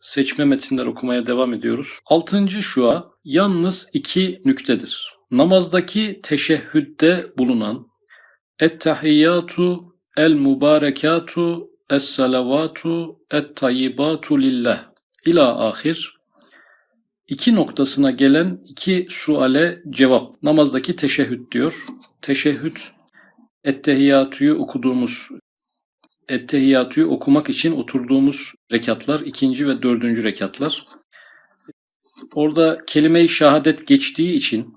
seçme metinler okumaya devam ediyoruz. Altıncı şua yalnız iki nüktedir. Namazdaki teşehhüdde bulunan Ettehiyyatu el mübarekatu es salavatu et tayyibatu lillah ila ahir iki noktasına gelen iki suale cevap. Namazdaki teşehhüd diyor. Teşehhüd Ettehiyyatu'yu okuduğumuz Ettehiyyatu'yu okumak için oturduğumuz rekatlar ikinci ve dördüncü rekatlar. Orada kelime-i şehadet geçtiği için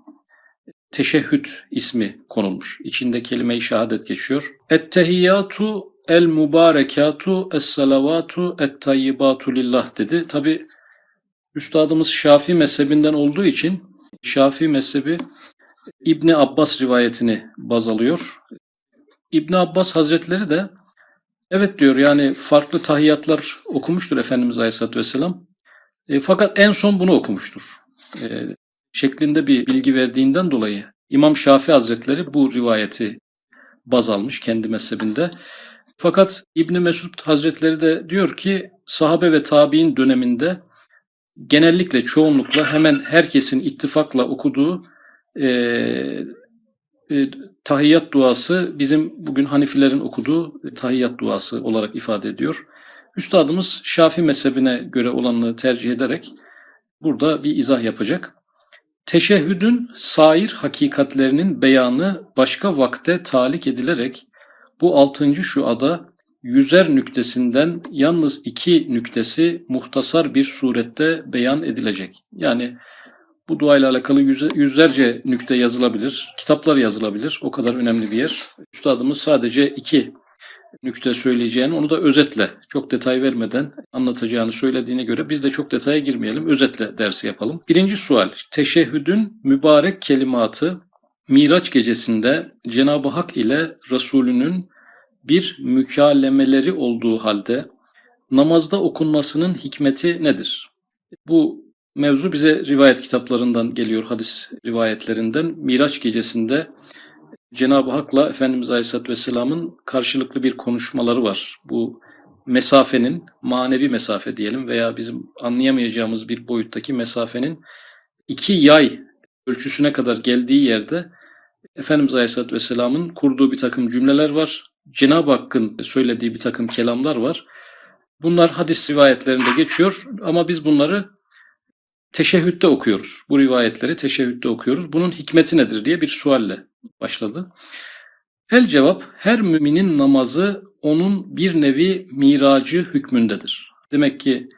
teşehhüd ismi konulmuş. İçinde kelime-i şehadet geçiyor. Ettehiyyatu el mübarekatu es salavatu et tayyibatu lillah dedi. Tabi üstadımız Şafii mezhebinden olduğu için Şafii mezhebi İbni Abbas rivayetini baz alıyor. İbni Abbas Hazretleri de evet diyor yani farklı tahiyyatlar okumuştur Efendimiz Aleyhisselatü Vesselam. E, fakat en son bunu okumuştur. E, şeklinde bir bilgi verdiğinden dolayı İmam Şafii Hazretleri bu rivayeti baz almış kendi mezhebinde. Fakat İbni Mesud Hazretleri de diyor ki sahabe ve tabi'in döneminde genellikle çoğunlukla hemen herkesin ittifakla okuduğu e, e, tahiyyat duası bizim bugün Hanifilerin okuduğu tahiyyat duası olarak ifade ediyor. Üstadımız Şafi mezhebine göre olanını tercih ederek burada bir izah yapacak. Teşehhüdün sair hakikatlerinin beyanı başka vakte talik edilerek bu altıncı şu ada yüzer nüktesinden yalnız iki nüktesi muhtasar bir surette beyan edilecek. Yani bu duayla alakalı yüzlerce nükte yazılabilir, kitaplar yazılabilir. O kadar önemli bir yer. Üstadımız sadece iki nükte söyleyeceğini onu da özetle, çok detay vermeden anlatacağını söylediğine göre biz de çok detaya girmeyelim, özetle dersi yapalım. Birinci sual, teşehhüdün mübarek kelimatı Miraç gecesinde Cenab-ı Hak ile Resulünün bir mükalemeleri olduğu halde namazda okunmasının hikmeti nedir? Bu mevzu bize rivayet kitaplarından geliyor, hadis rivayetlerinden. Miraç gecesinde Cenab-ı Hak'la Efendimiz Aleyhisselatü Vesselam'ın karşılıklı bir konuşmaları var. Bu mesafenin, manevi mesafe diyelim veya bizim anlayamayacağımız bir boyuttaki mesafenin iki yay ölçüsüne kadar geldiği yerde Efendimiz Aleyhisselatü Vesselam'ın kurduğu bir takım cümleler var. Cenab-ı Hakk'ın söylediği bir takım kelamlar var. Bunlar hadis rivayetlerinde geçiyor ama biz bunları teşehhütte okuyoruz. Bu rivayetleri teşehhütte okuyoruz. Bunun hikmeti nedir diye bir sualle başladı. El cevap her müminin namazı onun bir nevi miracı hükmündedir. Demek ki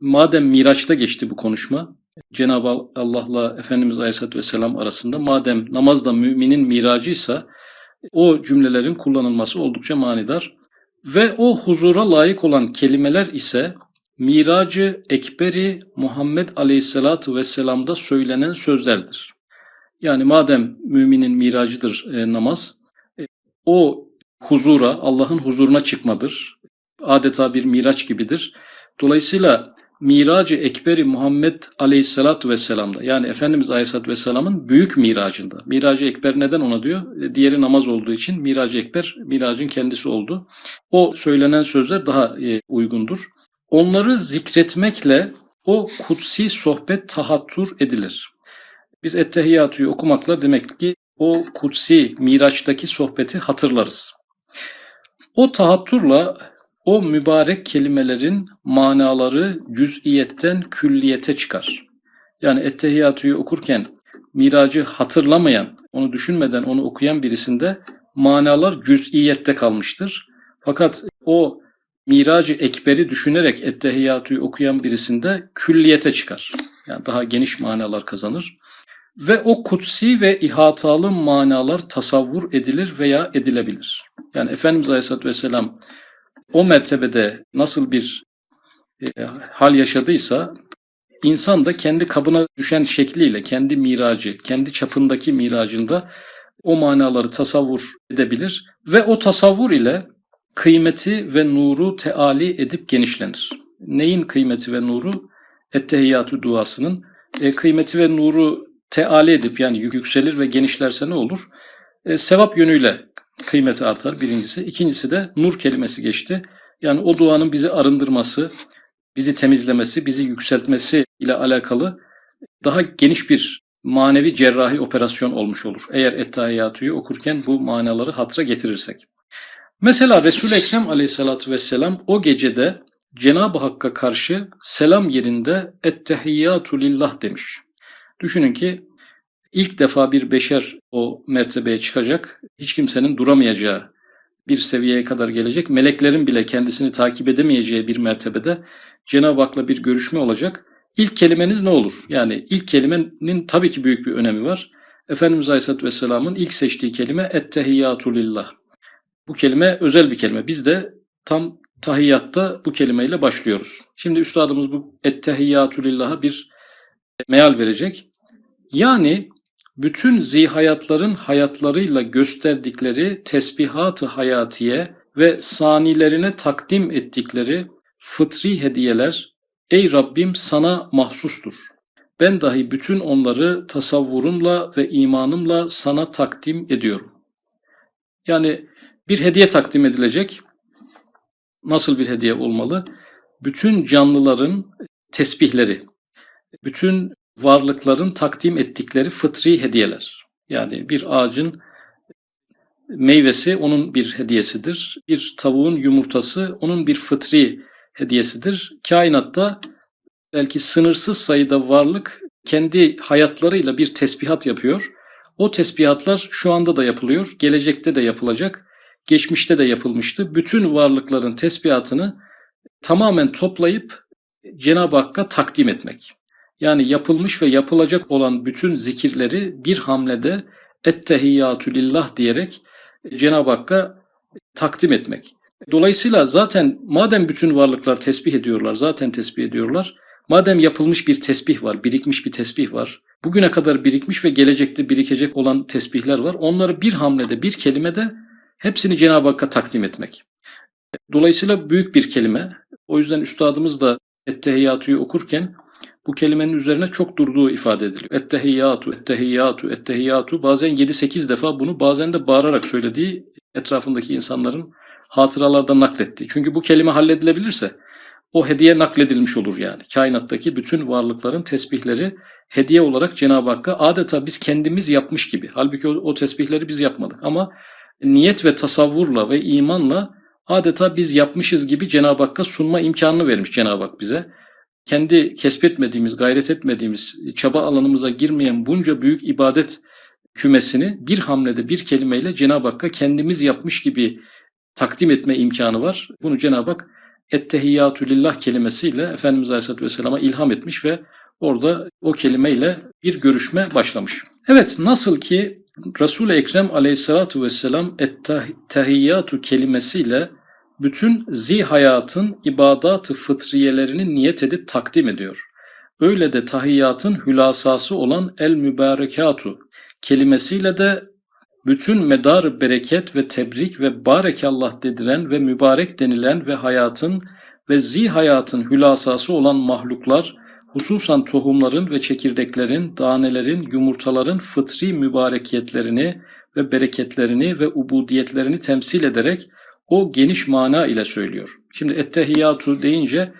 madem miraçta geçti bu konuşma, Cenab-ı Allah'la Efendimiz Aleyhisselatü Vesselam arasında madem namaz da müminin miracıysa o cümlelerin kullanılması oldukça manidar. Ve o huzura layık olan kelimeler ise Miracı Ekberi Muhammed Aleyhisselatü Vesselam'da söylenen sözlerdir. Yani madem müminin miracıdır e, namaz, e, o huzura, Allah'ın huzuruna çıkmadır. Adeta bir miraç gibidir. Dolayısıyla Miracı Ekberi Muhammed Aleyhisselatü Vesselam'da yani Efendimiz Aleyhisselatü Vesselam'ın büyük miracında. Miracı Ekber neden ona diyor? E, diğeri namaz olduğu için Miracı Ekber miracın kendisi oldu. O söylenen sözler daha e, uygundur. Onları zikretmekle o kutsi sohbet tahattur edilir. Biz Ettehiyyatu'yu okumakla demek ki o kutsi Miraç'taki sohbeti hatırlarız. O tahatturla o mübarek kelimelerin manaları cüz'iyetten külliyete çıkar. Yani Ettehiyyatu'yu okurken miracı hatırlamayan, onu düşünmeden onu okuyan birisinde manalar cüz'iyette kalmıştır. Fakat o miracı ekberi düşünerek Ettehiyyatu'yu okuyan birisinde külliyete çıkar. Yani daha geniş manalar kazanır. Ve o kutsi ve ihatalı manalar tasavvur edilir veya edilebilir. Yani Efendimiz Aleyhisselatü Vesselam o mertebede nasıl bir e, hal yaşadıysa insan da kendi kabına düşen şekliyle, kendi miracı, kendi çapındaki miracında o manaları tasavvur edebilir ve o tasavvur ile kıymeti ve nuru teali edip genişlenir. Neyin kıymeti ve nuru? Ettehiyyatü duasının e, kıymeti ve nuru teali edip yani yükselir ve genişlerse ne olur? E, sevap yönüyle kıymeti artar birincisi. İkincisi de nur kelimesi geçti. Yani o duanın bizi arındırması, bizi temizlemesi, bizi yükseltmesi ile alakalı daha geniş bir manevi cerrahi operasyon olmuş olur. Eğer Ettehiyatu'yu okurken bu manaları hatıra getirirsek. Mesela Resul-i Ekrem aleyhissalatü vesselam o gecede Cenab-ı Hakk'a karşı selam yerinde Ettehiyyatu lillah demiş. Düşünün ki ilk defa bir beşer o mertebeye çıkacak, hiç kimsenin duramayacağı bir seviyeye kadar gelecek, meleklerin bile kendisini takip edemeyeceği bir mertebede Cenab-ı Hak'la bir görüşme olacak. İlk kelimeniz ne olur? Yani ilk kelimenin tabii ki büyük bir önemi var. Efendimiz Aleyhisselatü Vesselam'ın ilk seçtiği kelime Ettehiyyatu lillah. Bu kelime özel bir kelime. Biz de tam tahiyyatta bu kelimeyle başlıyoruz. Şimdi üstadımız bu Ettehiyyatu lillah'a bir meal verecek. Yani bütün zihayatların hayatlarıyla gösterdikleri tesbihat-ı hayatiye ve sanilerine takdim ettikleri fıtri hediyeler ey Rabbim sana mahsustur. Ben dahi bütün onları tasavvurumla ve imanımla sana takdim ediyorum. Yani bir hediye takdim edilecek. Nasıl bir hediye olmalı? Bütün canlıların tesbihleri, bütün varlıkların takdim ettikleri fıtri hediyeler. Yani bir ağacın meyvesi onun bir hediyesidir. Bir tavuğun yumurtası onun bir fıtri hediyesidir. Kainatta belki sınırsız sayıda varlık kendi hayatlarıyla bir tesbihat yapıyor. O tesbihatlar şu anda da yapılıyor, gelecekte de yapılacak, geçmişte de yapılmıştı. Bütün varlıkların tesbihatını tamamen toplayıp Cenab-ı Hakk'a takdim etmek. Yani yapılmış ve yapılacak olan bütün zikirleri bir hamlede ettehiyyatü lillah diyerek Cenab-ı Hakk'a takdim etmek. Dolayısıyla zaten madem bütün varlıklar tesbih ediyorlar, zaten tesbih ediyorlar. Madem yapılmış bir tesbih var, birikmiş bir tesbih var. Bugüne kadar birikmiş ve gelecekte birikecek olan tesbihler var. Onları bir hamlede, bir kelimede hepsini Cenab-ı Hakk'a takdim etmek. Dolayısıyla büyük bir kelime. O yüzden üstadımız da Ettehiyyatu'yu okurken bu kelimenin üzerine çok durduğu ifade ediliyor. Ettehiyyatu, ettehiyyatu, ettehiyyatu. Bazen 7-8 defa bunu bazen de bağırarak söylediği etrafındaki insanların hatıralardan naklettiği. Çünkü bu kelime halledilebilirse o hediye nakledilmiş olur yani. Kainattaki bütün varlıkların tesbihleri hediye olarak Cenab-ı Hakk'a adeta biz kendimiz yapmış gibi. Halbuki o, o tesbihleri biz yapmadık ama niyet ve tasavvurla ve imanla adeta biz yapmışız gibi Cenab-ı Hakk'a sunma imkanını vermiş Cenab-ı Hak bize. Kendi kesbetmediğimiz, gayret etmediğimiz, çaba alanımıza girmeyen bunca büyük ibadet kümesini bir hamlede, bir kelimeyle Cenab-ı Hakk'a kendimiz yapmış gibi takdim etme imkanı var. Bunu Cenab-ı Hak ettehiyyatü lillah kelimesiyle Efendimiz Aleyhisselatü Vesselam'a ilham etmiş ve orada o kelimeyle bir görüşme başlamış. Evet nasıl ki Resul-i Ekrem Aleyhisselatü Vesselam ettehiyyatü kelimesiyle bütün zihayatın ibadat-ı fıtriyelerini niyet edip takdim ediyor. Öyle de tahiyyatın hülasası olan el mübarekatu kelimesiyle de bütün medar bereket ve tebrik ve barekallah dedilen ve mübarek denilen ve hayatın ve zi hayatın hülasası olan mahluklar, hususan tohumların ve çekirdeklerin, danelerin, yumurtaların fıtri mübarekiyetlerini ve bereketlerini ve ubudiyetlerini temsil ederek o geniş mana ile söylüyor. Şimdi ettehiyyatu deyince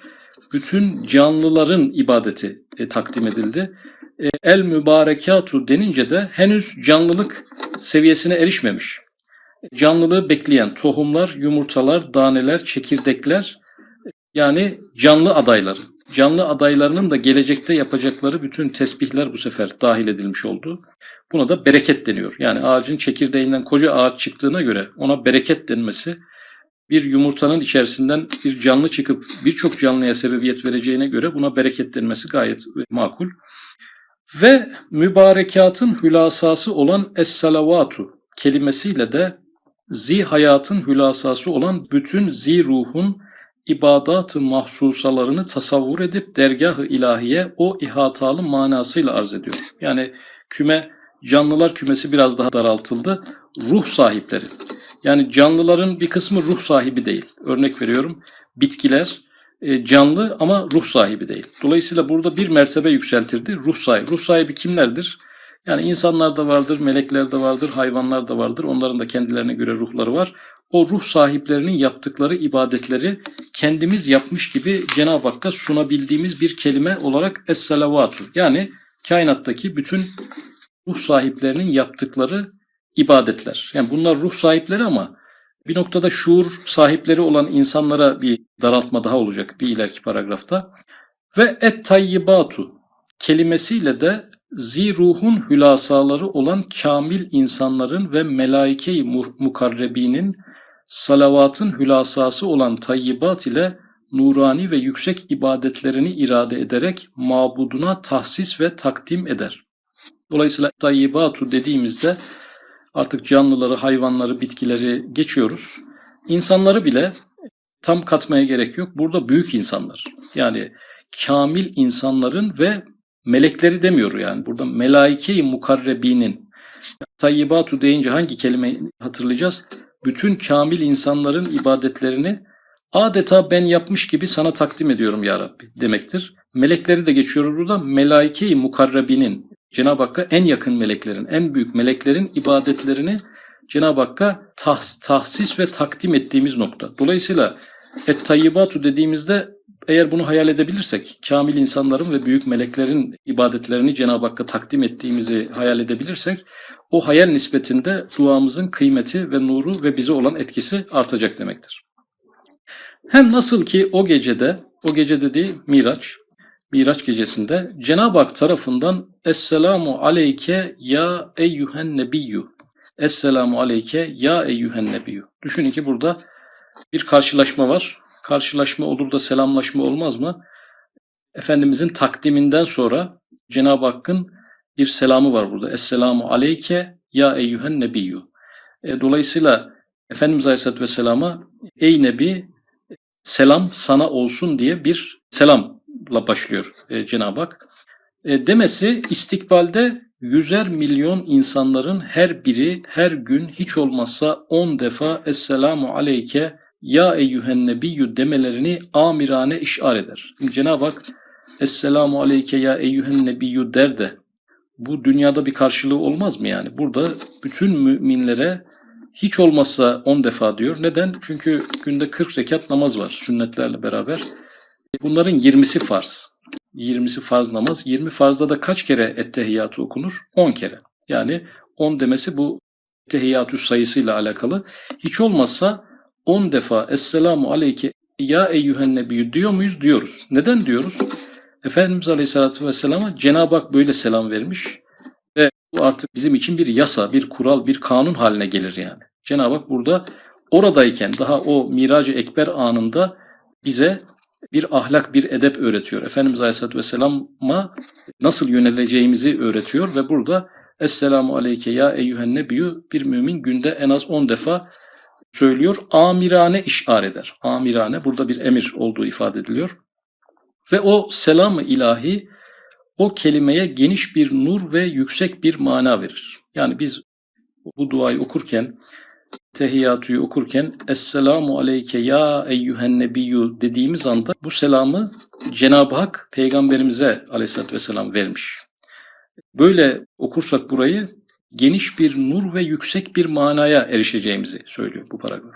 bütün canlıların ibadeti e, takdim edildi. E, el mübarekatu denince de henüz canlılık seviyesine erişmemiş. Canlılığı bekleyen tohumlar, yumurtalar, daneler, çekirdekler yani canlı adaylar. Canlı adaylarının da gelecekte yapacakları bütün tesbihler bu sefer dahil edilmiş oldu. Buna da bereket deniyor. Yani ağacın çekirdeğinden koca ağaç çıktığına göre ona bereket denmesi bir yumurtanın içerisinden bir canlı çıkıp birçok canlıya sebebiyet vereceğine göre buna bereket denmesi gayet makul. Ve mübarekatın hülasası olan es-salavatu kelimesiyle de zi hayatın hülasası olan bütün zi ruhun ibadat-ı mahsusalarını tasavvur edip dergah-ı ilahiye o ihatalı manasıyla arz ediyor. Yani küme, canlılar kümesi biraz daha daraltıldı. Ruh sahipleri. Yani canlıların bir kısmı ruh sahibi değil. Örnek veriyorum bitkiler e, canlı ama ruh sahibi değil. Dolayısıyla burada bir mertebe yükseltirdi. Ruh sahibi. Ruh sahibi kimlerdir? Yani insanlar da vardır, melekler de vardır, hayvanlar da vardır. Onların da kendilerine göre ruhları var. O ruh sahiplerinin yaptıkları ibadetleri kendimiz yapmış gibi Cenab-ı Hakk'a sunabildiğimiz bir kelime olarak Es-Salavatu. Yani kainattaki bütün ruh sahiplerinin yaptıkları ibadetler. Yani bunlar ruh sahipleri ama bir noktada şuur sahipleri olan insanlara bir daraltma daha olacak bir ileriki paragrafta. Ve et tayyibatu kelimesiyle de ziruhun hülasaları olan kamil insanların ve melaike-i mukarrebinin salavatın hülasası olan tayyibat ile nurani ve yüksek ibadetlerini irade ederek mabuduna tahsis ve takdim eder. Dolayısıyla tayyibatu dediğimizde artık canlıları, hayvanları, bitkileri geçiyoruz. İnsanları bile tam katmaya gerek yok. Burada büyük insanlar. Yani kamil insanların ve melekleri demiyor yani. Burada melaike-i mukarrebinin tayyibatu deyince hangi kelimeyi hatırlayacağız? Bütün kamil insanların ibadetlerini adeta ben yapmış gibi sana takdim ediyorum ya Rabbi demektir. Melekleri de geçiyor burada. Melaike-i mukarrebinin Cenab-ı Hakk'a en yakın meleklerin, en büyük meleklerin ibadetlerini Cenab-ı Hakk'a tahs, tahsis ve takdim ettiğimiz nokta. Dolayısıyla et tayyibatu dediğimizde eğer bunu hayal edebilirsek, kamil insanların ve büyük meleklerin ibadetlerini Cenab-ı Hakk'a takdim ettiğimizi hayal edebilirsek, o hayal nispetinde duamızın kıymeti ve nuru ve bize olan etkisi artacak demektir. Hem nasıl ki o gecede, o gece dediği Miraç, Miraç gecesinde Cenab-ı Hak tarafından Esselamu aleyke ya eyyühen nebiyyü. Esselamu aleyke ya eyyühen nebiyyü. Düşünün ki burada bir karşılaşma var. Karşılaşma olur da selamlaşma olmaz mı? Efendimizin takdiminden sonra Cenab-ı Hakk'ın bir selamı var burada. Esselamu aleyke ya eyyühen nebiyyü. E, dolayısıyla Efendimiz Aleyhisselatü Vesselam'a ey Nebi selam sana olsun diye bir selamla başlıyor e, Cenab-ı Hak. E, demesi istikbalde yüzer milyon insanların her biri her gün hiç olmazsa on defa Esselamu Aleyke Ya Eyyühen Nebiyyü demelerini amirane işar eder. Cenab-ı Hak Esselamu Aleyke Ya Eyyühen Nebiyyü der de bu dünyada bir karşılığı olmaz mı yani? Burada bütün müminlere hiç olmazsa 10 defa diyor. Neden? Çünkü günde 40 rekat namaz var sünnetlerle beraber. Bunların 20'si farz. 20'si farz namaz. 20 farzda da kaç kere ettehiyyatı okunur? 10 kere. Yani 10 demesi bu ettehiyyatü sayısıyla alakalı. Hiç olmazsa 10 defa Esselamu Aleyke Ya Eyyühen Nebiyyü diyor muyuz? Diyoruz. Neden diyoruz? Efendimiz Aleyhisselatü Vesselam'a Cenab-ı Hak böyle selam vermiş ve bu artık bizim için bir yasa, bir kural, bir kanun haline gelir yani. Cenab-ı Hak burada oradayken daha o miracı ekber anında bize bir ahlak, bir edep öğretiyor. Efendimiz Aleyhisselatü Vesselam'a nasıl yöneleceğimizi öğretiyor ve burada Esselamu Aleyke ya eyyühen nebiyyü bir mümin günde en az 10 defa söylüyor. Amirane işar eder. Amirane burada bir emir olduğu ifade ediliyor. Ve o selam-ı ilahi o kelimeye geniş bir nur ve yüksek bir mana verir. Yani biz bu duayı okurken, tehiyyatüyü okurken Esselamu aleyke ya eyyühen nebiyyü dediğimiz anda bu selamı Cenab-ı Hak peygamberimize aleyhissalatü vesselam vermiş. Böyle okursak burayı geniş bir nur ve yüksek bir manaya erişeceğimizi söylüyor bu paragraf.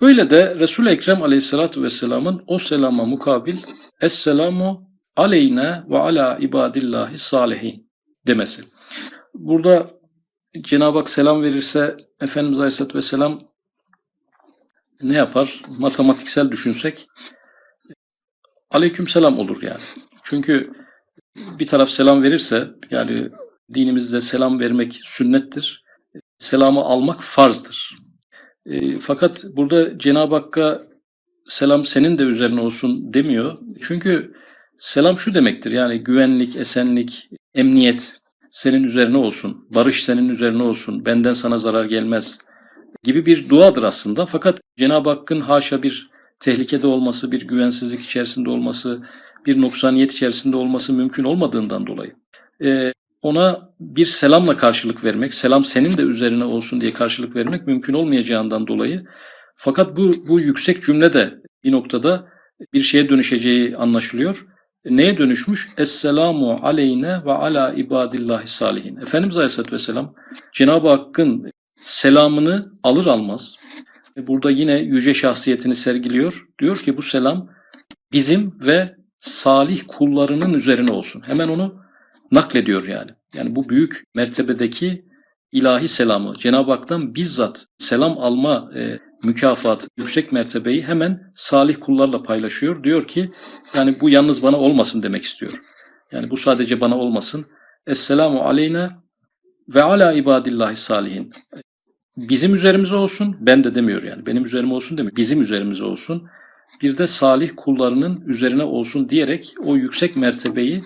Öyle de Resul-i Ekrem aleyhissalatü vesselamın o selama mukabil Esselamu aleyne ve ala ibadillahi salihin demesi. Burada Cenab-ı Hak selam verirse Efendimiz Aleyhisselatü Vesselam ne yapar? Matematiksel düşünsek aleyküm selam olur yani. Çünkü bir taraf selam verirse yani dinimizde selam vermek sünnettir. Selamı almak farzdır. E, fakat burada Cenab-ı Hakk'a selam senin de üzerine olsun demiyor. Çünkü selam şu demektir yani güvenlik, esenlik, emniyet senin üzerine olsun, barış senin üzerine olsun, benden sana zarar gelmez gibi bir duadır aslında. Fakat Cenab-ı Hakk'ın haşa bir tehlikede olması, bir güvensizlik içerisinde olması, bir noksaniyet içerisinde olması mümkün olmadığından dolayı e, ona bir selamla karşılık vermek, selam senin de üzerine olsun diye karşılık vermek mümkün olmayacağından dolayı fakat bu, bu yüksek cümle de bir noktada bir şeye dönüşeceği anlaşılıyor. neye dönüşmüş? Esselamu aleyne ve ala ibadillahi salihin. Efendimiz Aleyhisselatü Vesselam Cenab-ı Hakk'ın selamını alır almaz burada yine yüce şahsiyetini sergiliyor. Diyor ki bu selam bizim ve salih kullarının üzerine olsun. Hemen onu naklediyor yani. Yani bu büyük mertebedeki ilahi selamı Cenab-ı Hak'tan bizzat selam alma e, mükafat, yüksek mertebeyi hemen salih kullarla paylaşıyor. Diyor ki yani bu yalnız bana olmasın demek istiyor. Yani bu sadece bana olmasın. Esselamu aleyna ve ala ibadillahi salihin. Bizim üzerimize olsun, ben de demiyor yani. Benim üzerime olsun demiyor. Bizim üzerimize olsun. Bir de salih kullarının üzerine olsun diyerek o yüksek mertebeyi,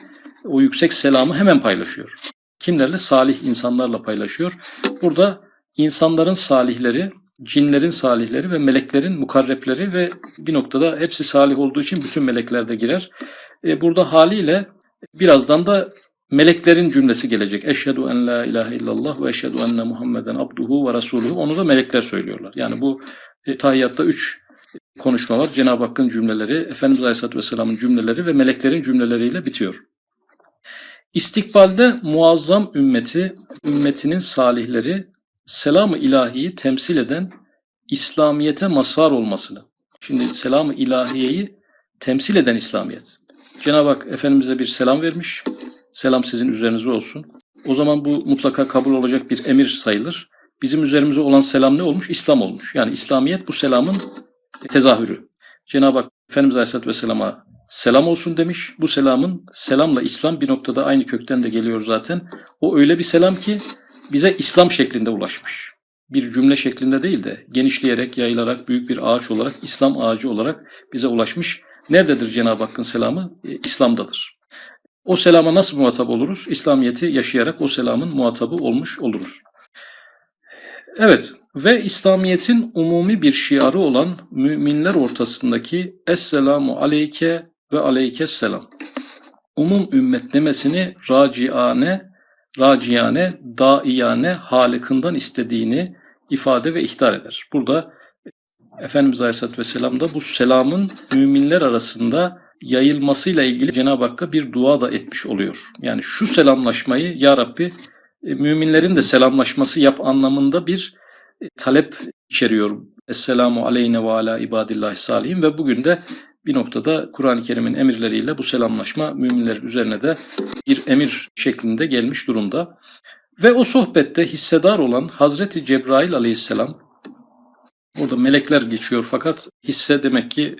o yüksek selamı hemen paylaşıyor. Kimlerle? Salih insanlarla paylaşıyor. Burada insanların salihleri, cinlerin salihleri ve meleklerin mukarrepleri ve bir noktada hepsi salih olduğu için bütün melekler de girer. E, burada haliyle birazdan da meleklerin cümlesi gelecek. Eşhedü en la ilahe illallah ve eşhedü enne Muhammeden abduhu ve resuluhu. Onu da melekler söylüyorlar. Yani bu e, üç konuşma var. Cenab-ı Hakk'ın cümleleri, Efendimiz Aleyhisselatü Vesselam'ın cümleleri ve meleklerin cümleleriyle bitiyor. İstikbalde muazzam ümmeti, ümmetinin salihleri selam-ı ilahiyi temsil eden İslamiyete mazhar olmasını. Şimdi selam-ı ilahiyeyi temsil eden İslamiyet. Cenab-ı Hak Efendimiz'e bir selam vermiş. Selam sizin üzerinize olsun. O zaman bu mutlaka kabul olacak bir emir sayılır. Bizim üzerimize olan selam ne olmuş? İslam olmuş. Yani İslamiyet bu selamın tezahürü. Cenab-ı Hak Efendimiz Aleyhisselatü Vesselam'a selam olsun demiş. Bu selamın selamla İslam bir noktada aynı kökten de geliyor zaten. O öyle bir selam ki bize İslam şeklinde ulaşmış. Bir cümle şeklinde değil de genişleyerek, yayılarak, büyük bir ağaç olarak, İslam ağacı olarak bize ulaşmış. Nerededir Cenab-ı Hakk'ın selamı? E, İslam'dadır. O selama nasıl muhatap oluruz? İslamiyeti yaşayarak o selamın muhatabı olmuş oluruz. Evet ve İslamiyet'in umumi bir şiarı olan müminler ortasındaki Esselamu aleyke ve aleykes selam. Umum ümmet demesini raciane, raciyane, daiyane halikından istediğini ifade ve ihtar eder. Burada Efendimiz Aleyhisselatü Vesselam da bu selamın müminler arasında yayılmasıyla ilgili Cenab-ı Hakk'a bir dua da etmiş oluyor. Yani şu selamlaşmayı Ya Rabbi e, müminlerin de selamlaşması yap anlamında bir e, talep içeriyor. Esselamu aleyne ve ala ibadillahi salihin ve bugün de bir noktada Kur'an-ı Kerim'in emirleriyle bu selamlaşma müminlerin üzerine de bir emir şeklinde gelmiş durumda. Ve o sohbette hissedar olan Hazreti Cebrail aleyhisselam, orada melekler geçiyor fakat hisse demek ki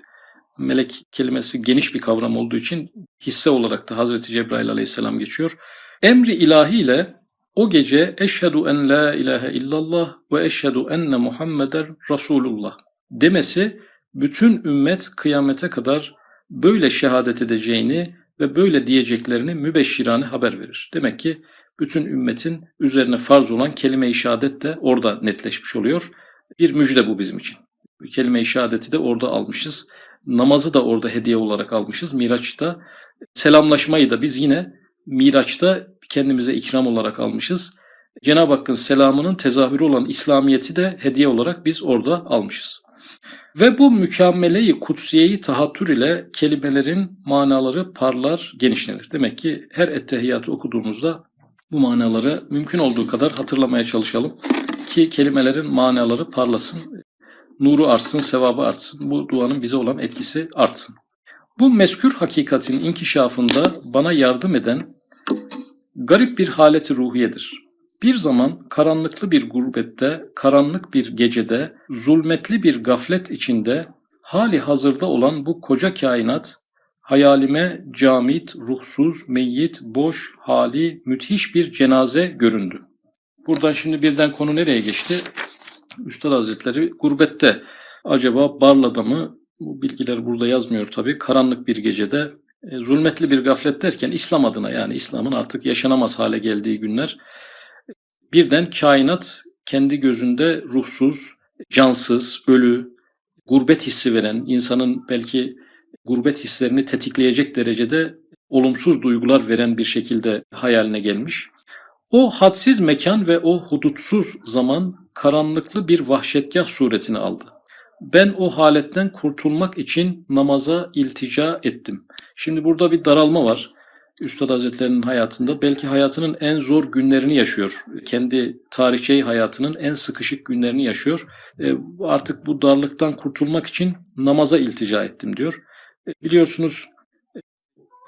melek kelimesi geniş bir kavram olduğu için hisse olarak da Hazreti Cebrail aleyhisselam geçiyor. Emri ilahiyle o gece eşhedü en la ilahe illallah ve eşhedü enne Muhammeden Resulullah demesi bütün ümmet kıyamete kadar böyle şehadet edeceğini ve böyle diyeceklerini mübeşşirane haber verir. Demek ki bütün ümmetin üzerine farz olan kelime-i şehadet de orada netleşmiş oluyor. Bir müjde bu bizim için. Kelime-i şehadeti de orada almışız. Namazı da orada hediye olarak almışız Miraç'ta. Selamlaşmayı da biz yine Miraç'ta kendimize ikram olarak almışız. Cenab-ı Hakk'ın selamının tezahürü olan İslamiyet'i de hediye olarak biz orada almışız. Ve bu mükemmeleyi, kutsiyeyi tahattür ile kelimelerin manaları parlar, genişlenir. Demek ki her ettehiyatı okuduğumuzda bu manaları mümkün olduğu kadar hatırlamaya çalışalım ki kelimelerin manaları parlasın, nuru artsın, sevabı artsın, bu duanın bize olan etkisi artsın. Bu meskür hakikatin inkişafında bana yardım eden garip bir haleti ruhiyedir. Bir zaman karanlıklı bir gurbette, karanlık bir gecede, zulmetli bir gaflet içinde hali hazırda olan bu koca kainat hayalime camit, ruhsuz, meyyit, boş, hali, müthiş bir cenaze göründü. Buradan şimdi birden konu nereye geçti? Üstad Hazretleri gurbette acaba Barla'da mı? Bu bilgiler burada yazmıyor tabii. Karanlık bir gecede e, zulmetli bir gaflet derken İslam adına yani İslam'ın artık yaşanamaz hale geldiği günler birden kainat kendi gözünde ruhsuz, cansız, ölü, gurbet hissi veren, insanın belki gurbet hislerini tetikleyecek derecede olumsuz duygular veren bir şekilde hayaline gelmiş. O hadsiz mekan ve o hudutsuz zaman karanlıklı bir vahşetgah suretini aldı. Ben o haletten kurtulmak için namaza iltica ettim. Şimdi burada bir daralma var. Üstad Hazretlerinin hayatında belki hayatının en zor günlerini yaşıyor. Kendi tarihçeyi hayatının en sıkışık günlerini yaşıyor. E, artık bu darlıktan kurtulmak için namaza iltica ettim diyor. E, biliyorsunuz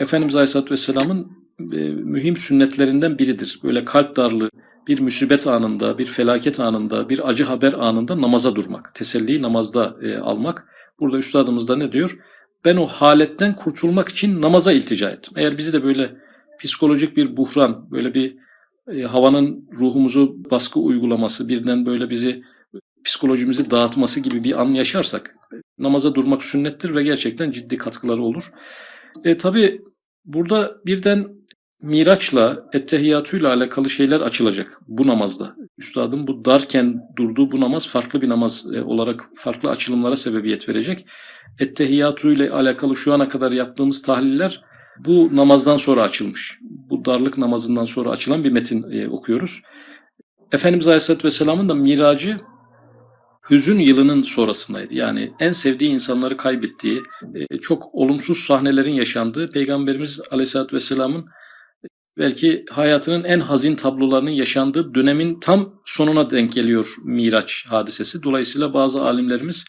Efendimiz Aleyhisselatü Vesselam'ın e, mühim sünnetlerinden biridir. Böyle kalp darlığı, bir musibet anında, bir felaket anında, bir acı haber anında namaza durmak. Teselliyi namazda almak. Burada üstadımız da ne diyor? Ben o haletten kurtulmak için namaza iltica ettim. Eğer bizi de böyle psikolojik bir buhran, böyle bir e, havanın ruhumuzu baskı uygulaması, birden böyle bizi psikolojimizi dağıtması gibi bir an yaşarsak namaza durmak sünnettir ve gerçekten ciddi katkıları olur. E, tabii burada birden Miraç'la, Ettehiyatü'yle alakalı şeyler açılacak bu namazda. Üstadın bu darken durduğu bu namaz farklı bir namaz e, olarak farklı açılımlara sebebiyet verecek. Ettehiyatü ile alakalı şu ana kadar yaptığımız tahliller bu namazdan sonra açılmış. Bu darlık namazından sonra açılan bir metin e, okuyoruz. Efendimiz Aleyhisselatü Vesselam'ın da miracı hüzün yılının sonrasındaydı. Yani en sevdiği insanları kaybettiği, e, çok olumsuz sahnelerin yaşandığı Peygamberimiz Aleyhisselatü Vesselam'ın belki hayatının en hazin tablolarının yaşandığı dönemin tam sonuna denk geliyor Miraç hadisesi. Dolayısıyla bazı alimlerimiz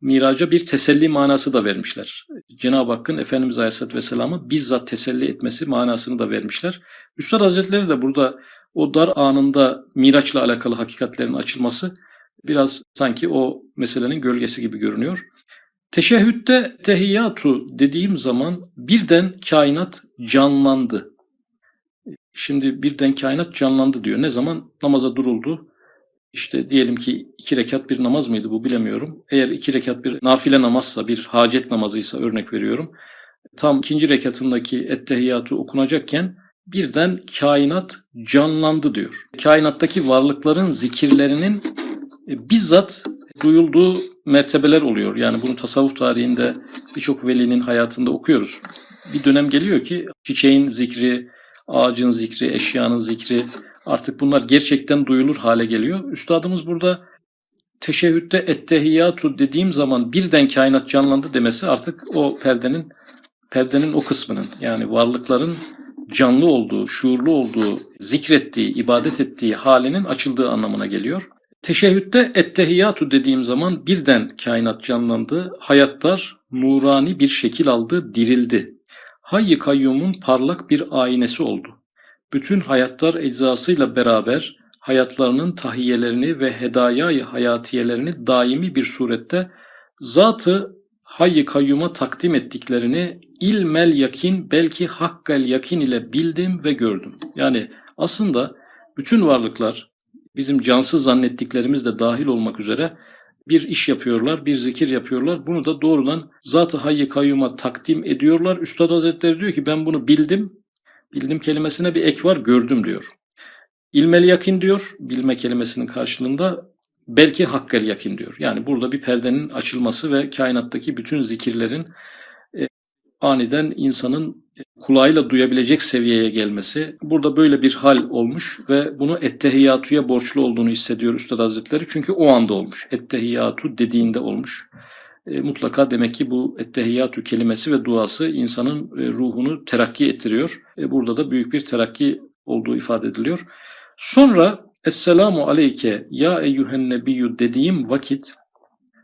miraca bir teselli manası da vermişler. Cenab-ı Hakk'ın Efendimiz Aleyhisselatü Vesselam'ı bizzat teselli etmesi manasını da vermişler. Üstad Hazretleri de burada o dar anında miraçla alakalı hakikatlerin açılması biraz sanki o meselenin gölgesi gibi görünüyor. Teşehhütte tehiyyatu dediğim zaman birden kainat canlandı. Şimdi birden kainat canlandı diyor. Ne zaman? Namaza duruldu. İşte diyelim ki iki rekat bir namaz mıydı bu bilemiyorum. Eğer iki rekat bir nafile namazsa, bir hacet namazıysa örnek veriyorum. Tam ikinci rekatındaki ettehiyyatı okunacakken birden kainat canlandı diyor. Kainattaki varlıkların zikirlerinin e, bizzat duyulduğu mertebeler oluyor. Yani bunu tasavvuf tarihinde birçok velinin hayatında okuyoruz. Bir dönem geliyor ki çiçeğin zikri, ağacın zikri, eşyanın zikri artık bunlar gerçekten duyulur hale geliyor. Üstadımız burada teşehhütte ettehiyyatu dediğim zaman birden kainat canlandı demesi artık o perdenin perdenin o kısmının yani varlıkların canlı olduğu, şuurlu olduğu, zikrettiği, ibadet ettiği halinin açıldığı anlamına geliyor. Teşehhütte ettehiyyatu dediğim zaman birden kainat canlandı, hayatlar nurani bir şekil aldı, dirildi. Hayy kayyumun parlak bir aynesi oldu. Bütün hayatlar eczasıyla beraber hayatlarının tahiyyelerini ve hedayayı hayatiyelerini daimi bir surette zatı hayy kayyuma takdim ettiklerini ilmel yakin belki hakkal yakin ile bildim ve gördüm. Yani aslında bütün varlıklar bizim cansız zannettiklerimiz de dahil olmak üzere bir iş yapıyorlar, bir zikir yapıyorlar. Bunu da doğrudan Zat-ı Hayy Kayyum'a takdim ediyorlar. Üstad Hazretleri diyor ki ben bunu bildim. Bildim kelimesine bir ek var, gördüm diyor. İlmel yakin diyor, bilme kelimesinin karşılığında belki hakkel yakin diyor. Yani burada bir perdenin açılması ve kainattaki bütün zikirlerin e, aniden insanın kulağıyla duyabilecek seviyeye gelmesi. Burada böyle bir hal olmuş ve bunu ettehiyatuya borçlu olduğunu hissediyor Üstad Hazretleri. Çünkü o anda olmuş. Ettehiyatu dediğinde olmuş. E, mutlaka demek ki bu ettehiyatu kelimesi ve duası insanın e, ruhunu terakki ettiriyor. E, burada da büyük bir terakki olduğu ifade ediliyor. Sonra Esselamu aleyke ya eyyühen nebiyyü dediğim vakit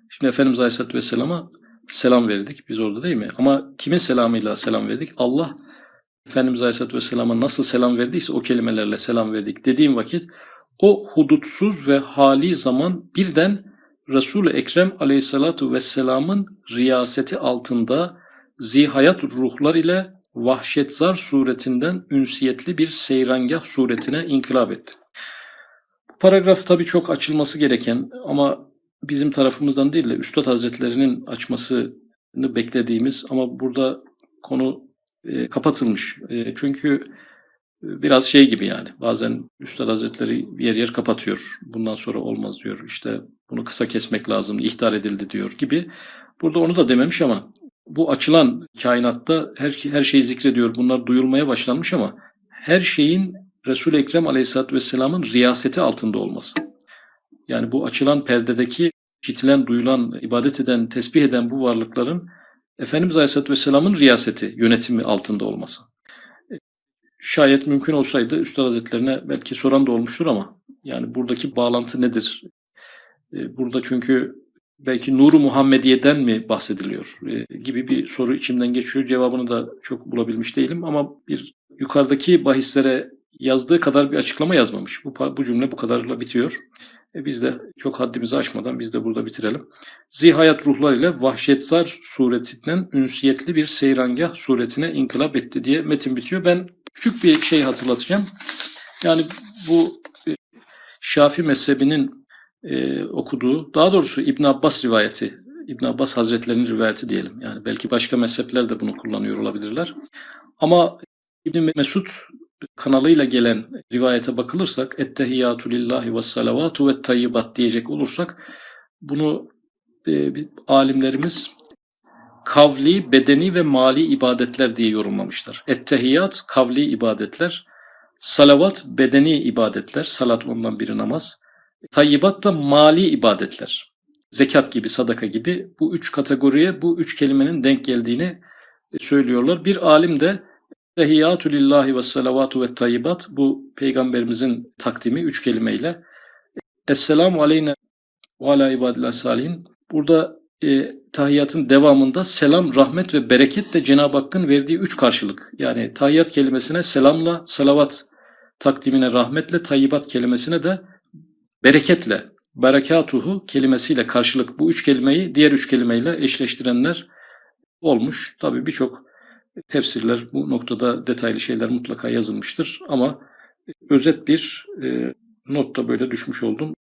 Şimdi Efendimiz Aleyhisselatü Vesselam'a selam verdik biz orada değil mi? Ama kimin selamıyla selam verdik? Allah Efendimiz Aleyhisselatü Vesselam'a nasıl selam verdiyse o kelimelerle selam verdik dediğim vakit o hudutsuz ve hali zaman birden Resul-i Ekrem Aleyhisselatü Vesselam'ın riyaseti altında zihayat ruhlar ile vahşetzar suretinden ünsiyetli bir seyrangah suretine inkılap etti. Bu paragraf tabii çok açılması gereken ama bizim tarafımızdan değil de Üstad Hazretlerinin açmasını beklediğimiz ama burada konu e, kapatılmış. E, çünkü biraz şey gibi yani bazen Üstad Hazretleri yer yer kapatıyor. Bundan sonra olmaz diyor. İşte bunu kısa kesmek lazım, ihtar edildi diyor gibi. Burada onu da dememiş ama bu açılan kainatta her, her şeyi zikrediyor. Bunlar duyulmaya başlanmış ama her şeyin Resul-i Ekrem Aleyhisselatü Vesselam'ın riyaseti altında olması. Yani bu açılan perdedeki işitilen, duyulan, ibadet eden, tesbih eden bu varlıkların Efendimiz Aleyhisselatü Vesselam'ın riyaseti, yönetimi altında olması. Şayet mümkün olsaydı Üstad Hazretlerine belki soran da olmuştur ama yani buradaki bağlantı nedir? E, burada çünkü belki Nuru Muhammediye'den mi bahsediliyor e, gibi bir soru içimden geçiyor. Cevabını da çok bulabilmiş değilim ama bir yukarıdaki bahislere yazdığı kadar bir açıklama yazmamış. Bu, bu cümle bu kadarla bitiyor. E biz de çok haddimizi aşmadan biz de burada bitirelim. Zihayat ruhlar ile Vahşetzar suretinden ünsiyetli bir seyrangah suretine inkılap etti diye metin bitiyor. Ben küçük bir şey hatırlatacağım. Yani bu e, Şafi mezhebinin e, okuduğu, daha doğrusu İbn Abbas rivayeti, İbn Abbas Hazretlerinin rivayeti diyelim. Yani belki başka mezhepler de bunu kullanıyor olabilirler. Ama İbn Mesud kanalıyla gelen rivayete bakılırsak ettehiyyatü lillahi ve salavatu ve tayyibat diyecek olursak bunu e, alimlerimiz kavli, bedeni ve mali ibadetler diye yorumlamışlar. Ettehiyyat kavli ibadetler, salavat bedeni ibadetler, salat ondan biri namaz. Tayyibat da mali ibadetler. Zekat gibi, sadaka gibi bu üç kategoriye bu üç kelimenin denk geldiğini söylüyorlar. Bir alim de Tehiyyatü lillahi ve salavatu ve tayyibat bu peygamberimizin takdimi üç kelimeyle. Esselamu aleyne ve ala ibadillah salihin. Burada e, tahiyyatın devamında selam, rahmet ve bereket de Cenab-ı Hakk'ın verdiği üç karşılık. Yani tahiyyat kelimesine selamla, salavat takdimine rahmetle, tayyibat kelimesine de bereketle, berekatuhu kelimesiyle karşılık bu üç kelimeyi diğer üç kelimeyle eşleştirenler olmuş. Tabii birçok tefsirler bu noktada detaylı şeyler mutlaka yazılmıştır ama özet bir e, not da böyle düşmüş oldum.